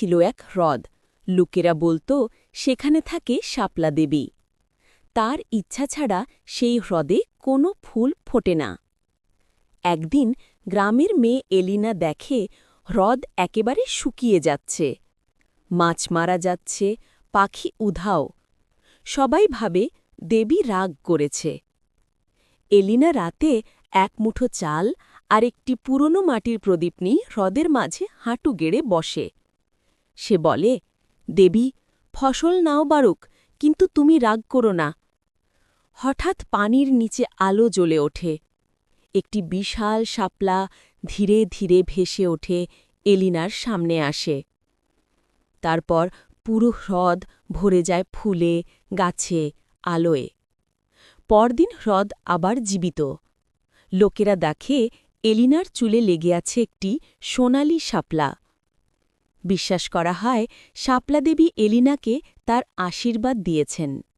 ছিল এক হ্রদ। লোকেরা বলতো, সেখানে থাকে শাপলা দেবী। তার ইচ্ছা ছাড়া সেই হ্রদে কোনো ফুল ফোটে না। একদিন গ্রামের মেয়ে এলিনা দেখে হ্রদ একেবারে শুকিয়ে যাচ্ছে। মাছ মারা যাচ্ছে, পাখি উধাও। সবাই ভাবে দেবী রাগ করেছে। এলিনা রাতে এক মুঠো চাল আর একটি পুরনো মাটির প্রদীপ নিয়ে হ্রদের মাঝে হাঁটু গেড়ে বসে। সে বলে, দেবী, ফসল নাও বারুক, কিন্তু তুমি রাগ করো না। হঠাৎ পানির নিচে আলো জ্বলে ওঠে। একটি বিশাল শাপলা ধীরে ধীরে ভেসে ওঠে এলিনার সামনে আসে। তারপর পুরো হ্রদ ভরে যায় ফুলে, গাছে, আলোয়। পরদিন হ্রদ আবার জীবিত। লোকেরা দেখে এলিনার চুলে লেগে আছে একটি সোনালি শাপলা। বিশ্বাস করা হয় শাপলা দেবী এলিনাকে তার আশীর্বাদ দিয়েছেন।